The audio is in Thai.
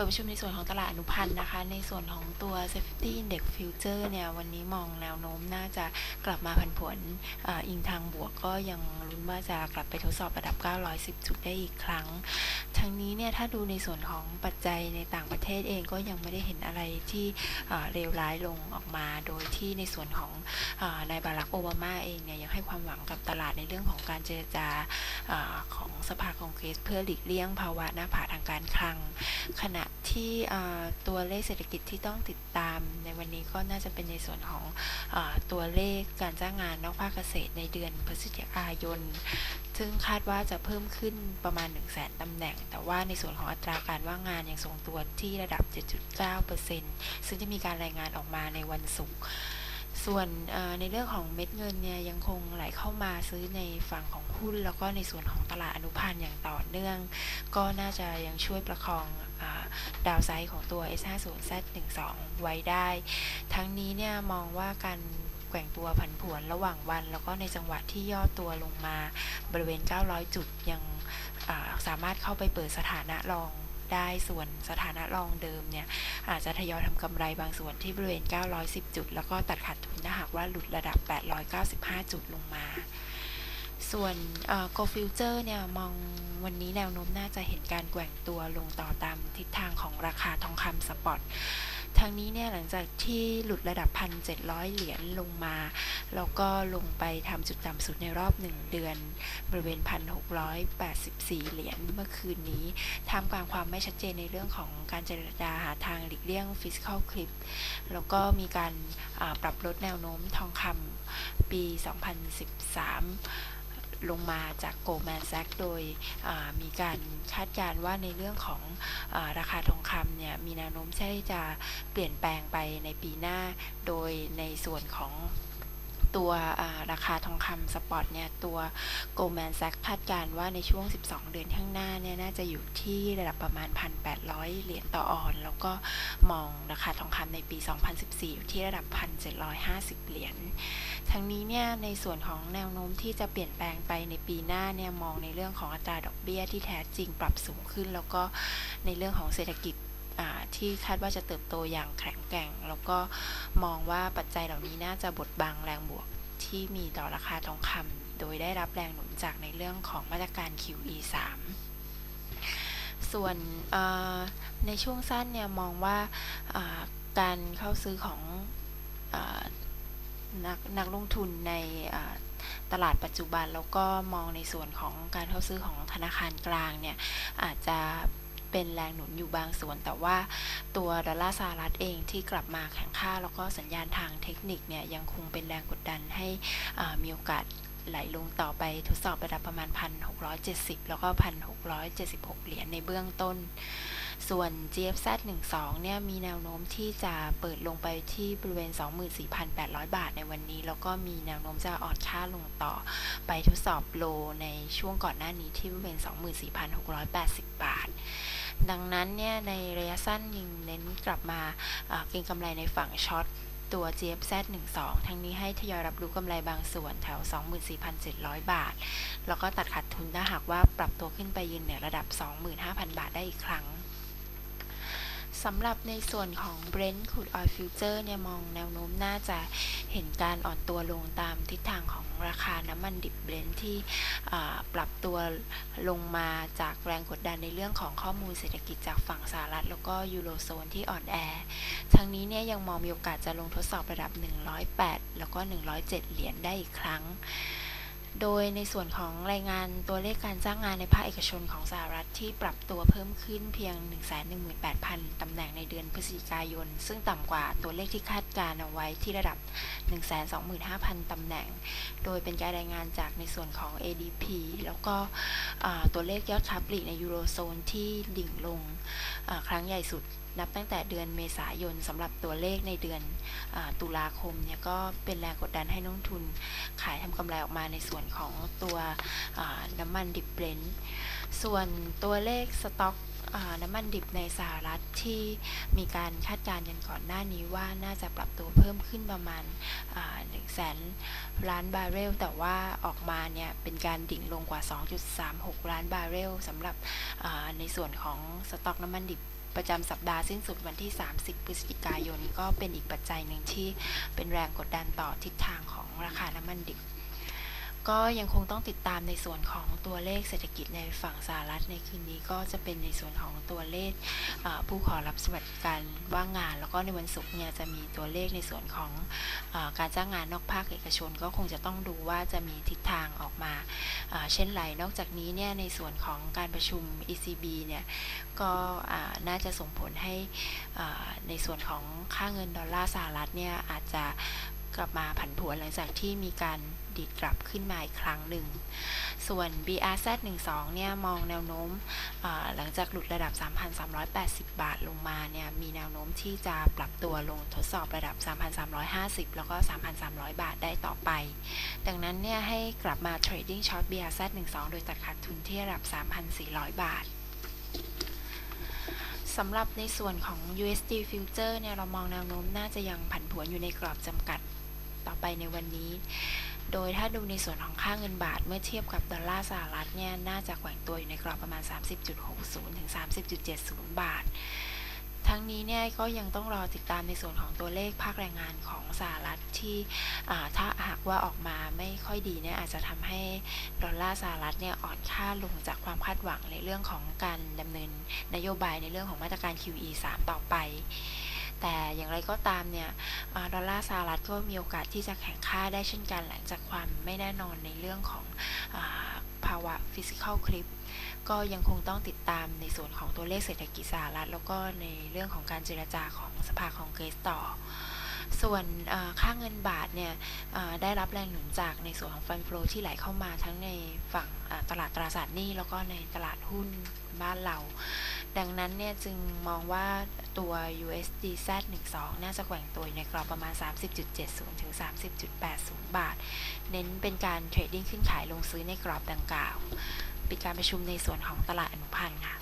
ปิดประชุมในส่วนของตลาดอนุพันธ์นะคะ ในส่วนของตัว Safety Index Future เนี่ย วันนี้มองแนวโน้มน่าจะกลับมาผันผวนออิงทางบวกก็ยังลุ้นว่าจะกลับไปทดสอบระดับ 910 จุดได้อีกครั้งทั้ง ถ้าดูในส่วนของปัจจัยในต่างประเทศเองก็ยังไม่ได้เห็นอะไรที่เลวร้ายลงออกมา โดยที่ในส่วนของอนายบารักโอบามาเองเนี่ยยังให้ความหวังกับตลาดในเรื่องของการเจรจาอของสภาคองเกรสเพื่อหลีกเลี่ยงภาวะหน้าผาทางการคลัง ขณะที่ตัวเลขเศรษฐกิจที่ต้องติดตามในวันนี้ก็น่าจะเป็นในส่วนของอตัวเลขการจ้างงานนอกภาคเกษตรในเดือนพฤศจิกายน ซึ่งคาดว่าจะเพิ่มขึ้นประมาณ 1 0 0 0 0แสนตำแหน่ง แต่ว่าในส่วนของอัตราการว่างงานยังทรงตัวที่ระดับ 7.9%ซึ่งจะมีการรายงานออกมาในวันศุกร์ส่วนในเรื่องของเม็ดเงินเนี่ยยังคงไหลเข้ามาซื้อในฝั่งของหุ้น แล้วก็ในส่วนของตลาดอนุพันธ์อย่างต่อเนื่อง ก็น่าจะยังช่วยประคองอดาวไซด์ของตัว S50Z12 ไว้ได้ ทั้งนี้เนี่ยมองว่าการ แกว่งตัวผันผวนระหว่างวัน แล้วก็ในจังหวะที่ย่อตัวลงมาบริเวณ 900 จุดยังาสามารถเข้าไปเปิดสถานะรองได้ส่วนสถานะรองเดิมเนี่ย อาจจะทยอยทำกำไรบางส่วนที่บริเวณ 910 จุด แล้วก็ตัดขาดทุนถ้าหากว่าหลุดระดับ 895 จุดลงมา ส่วนเอ่อ Go Future เนี่ย มองวันนี้แนวโน้มน่าจะเห็นการแกว่งตัวลงต่อตามทิศทางของราคาทองคำสปอต ทางนี้เนี่ยหลังจากที่หลุดระดับ 1,700 เหรียญลงมา แล้วก็ลงไปทำจุดต่ำสุดในรอบ 1 เดือน บริเวณ 1,684 เหรียญเมื่อคืนนี้ท่ามกลางความไม่ชัดเจนในเรื่องของการเจรจาหาทางหลีกเลี่ยง fiscal cliff แล้วก็มีการปรับลดแนวโน้มทองคำปี 2013 ลงมาจาก Goldman Sachs โดยมีการคาดการณ์ว่าในเรื่องของอราคาทองคำเนี่ยมีแนวโน้มใช่จะเปลี่ยนแปลงไปในปีหน้า โดยในส่วนของ ตัวราคาทองคำสปอตเนี่ยตัว Goldman Sachs คาดการณ์ว่าในช่วง 12 เดือนข้างหน้าเนี่ยน่าจะอยู่ที่ระดับประมาณ 1,800 เหรียญต่อออน แล้วก็มองราคาทองคำในปี 2014 อยู่ที่ระดับ 1,750 เหรียญทั้งนี้เนี่ยในส่วนของแนวโน้มที่จะเปลี่ยนแปลงไปในปีหน้าเนี่ยมองในเรื่องของอัตราดอกเบี้ยที่แท้จริงปรับสูงขึ้น แล้วก็ในเรื่องของเศรษฐกิจ ที่คาดว่าจะเติบโตอย่างแข็งแกร่ง แล้วก็มองว่าปัจจัยเหล่านี้น่าจะบดบังแรงบวกที่มีต่อราคาทองคำโดยได้รับแรงหนุนจากในเรื่องของมาตรการ QE 3 ส่วนในช่วงสั้นเนี่ยมองว่าการเข้าซื้อของอนักนักลงทุนในตลาดปัจจุบันแล้วก็มองในส่วนของการเข้าซื้อของธนาคารกลางเนี่ยอาจจะ เป็นแรงหนุนอยู่บางส่วน แต่ว่าตัวดอลลาร์สหรัฐเองที่กลับมาแข็งค่า แล้วก็สัญญาณทางเทคนิคเนี่ยยังคงเป็นแรงกดดันให้มีโอกาสไหลลงต่อไปทดสอบระดับประมาณ 1,670 แล้วก็ 1,676 เหรียญในเบื้องต้น ส่วน GFZ 12 เนี่ยมีแนวโน้มที่จะเปิดลงไปที่บริเวณ 24,800 บาทในวันนี้ แล้วก็มีแนวโน้มจะอ่อนค่าลงต่อไปทดสอบโลในช่วงก่อนหน้านี้ที่บริเวณ 24,680 บาท ดังนั้นเนี่ยในระยะสั้นยังเน้นกลับมาอ่าเก็งกำไรในฝั่งช็อตตัว GFZ 12 ทั้งนี้ให้ทยอยรับรู้กำไรบางส่วนแถว 24,700 บาท แล้วก็ตัดขาดทุนถ้าหากว่าปรับตัวขึ้นไปยืนเหนือระดับ 25,000 บาทได้อีกครั้ง สำหรับในส่วนของ Brent Crude Oil Future เนี่ยมองแนวโน้มน่าจะเห็นการอ่อนตัวลงตามทิศทางของราคาน้ำมันดิบ Brent ที่ปรับตัวลงมาจากแรงกดดันในเรื่องของข้อมูลเศรษฐกิจจากฝั่งสหรัฐ แล้วก็ยูโรโซนที่อ่อนแอ ทั้งนี้เนี่ยยังมองมีโอกาสจะลงทดสอบระดับ 108 แล้วก็ 107 เหรียญได้อีกครั้ง โดยในส่วนของรายงานตัวเลขการจ้างงานในภาคเอกชนของสหรัฐที่ปรับตัวเพิ่มขึ้นเพียง 118,000 ตำแหน่งในเดือนพฤศจิกายน ซึ่งต่ำกว่าตัวเลขที่คาดการเอาไว้ที่ระดับ 125,000 ตำแหน่ง โดยเป็นการรายงานจากในส่วนของ ADP แล้วก็ตัวเลขยอดค้าปลีกในยูโรโซนที่ดิ่งลงครั้งใหญ่สุด นับตั้งแต่เดือนเมษายนสำหรับตัวเลขในเดือนอตุลาคมเนี่ยก็เป็นแรงกดดันให้นักทุนขายทำกำไรออกมาในส่วนของตัวน้ำมันดิบเบรนท์ส่วนตัวเลขสต็อกน้ำมันดิบในสหรัฐที่มีการคาดการณ์กันก่อนหน้านี้ว่าน่าจะปรับตัวเพิ่มขึ้นประมาณ1 0 0 0 0แสนล้านบาร์เรล แต่ว่าออกมาเนี่ยเป็นการดิ่งลงกว่า 2.36 ล้านบาร์เรลสำหรับในส่วนของสต็อกน้ำมันดิบ ประจำสัปดาห์สิ้นสุดวันที่ 30 พฤศจิกายนก็เป็นอีกปัจจัยหนึ่งที่เป็นแรงกดดันต่อทิศทางของราคาน้ำมันดิบ ก็ยังคงต้องติดตามในส่วนของตัวเลขเศรษฐกิจในฝั่งสหรัฐในคืนนี้ก็จะเป็นในส่วนของตัวเลขผู้ขอรับสวัสดิการว่างงาน แล้วก็ในวันศุกร์เนี่ยจะมีตัวเลขในส่วนของอการจ้างงานนอกภาคเอกชน ก็คงจะต้องดูว่าจะมีทิศทางออกมา เช่นไรนอกจากนี้เนี่ยในส่วนของการประชุม ECB เนี่ยก็น่าจะส่งผลให้ในส่วนของค่าเงินดอลลาร์สหรัฐเนี่ยอาจจะ กลับมาผันผวนหลังจากที่มีการดีดกลับขึ้นมาอีกครั้งหนึ่ง ส่วน BRZ12 เนี่ยมองแนวโน้มหลังจากหลุดระดับ 3,380 บาทลงมาเนี่ยมีแนวโน้มที่จะปรับตัวลงทดสอบระดับ 3,350 แล้วก็ 3,300 บาทได้ต่อไป ดังนั้นเนี่ยให้กลับมาเทรดดิ้งช็อต BRZ12 โดยตัดขาดทุนที่ระดับ 3,400 บาทสำหรับในส่วนของ USD Future เนี่ยเรามองแนวโน้มน่าจะยังผันผวนอยู่ในกรอบจำกัด ต่อไปในวันนี้ โดยถ้าดูในส่วนของค่าเงินบาทเมื่อเทียบกับดอลลาร์สหรัฐเนี่ย น่าจะแกว่งตัวอยู่ในกรอบประมาณ 30.60 ถึง 30.70 บาท ทั้งนี้เนี่ยก็ยังต้องรอติดตามในส่วนของตัวเลขภาคแรงงานของสหรัฐที่ถ้าหากว่าออกมาไม่ค่อยดีเนี่ยอาจจะทำให้ดอลลาร์สหรัฐเนี่ยอ่อนค่าลงจากความคาดหวังในเรื่องของการดำเนินนโยบายในเรื่องของมาตรการ QE 3 ต่อไป แต่อย่างไรก็ตามเนี่ยอดอลลาร์สหรัฐก็มีโอกาสที่จะแข่งค่าได้เช่นกันหลังจากความไม่แน่นอนในเรื่องของอภาวะฟิสิก a l คลิปก็ยังคงต้องติดตามในส่วนของตัวเลขเศรษฐกิจสหรัฐ แล้วก็ในเรื่องของการเจรจาของสภาคองเกรสต่อ ส่วนค่าเงินบาทเนี่ยได้รับแรงหนุนจากในส่วนของฟันฟลที่ไหลเข้ามาทั้งในฝั่งตลาดตราสารหนี้แล้วก็ในตลาดหุ้นบ้านเรา ดังนั้นเนี่ยจึงมองว่าตัว USD Z12 น่าจะแกว่งตัวอยู่ในกรอบประมาณ 30.70 ถึง 30.80 บาท เน้นเป็นการเทรดดิ้งขึ้นขายลงซื้อในกรอบดังกล่าว ปิดการประชุมในส่วนของตลาดอนุพันธ์ค่ะ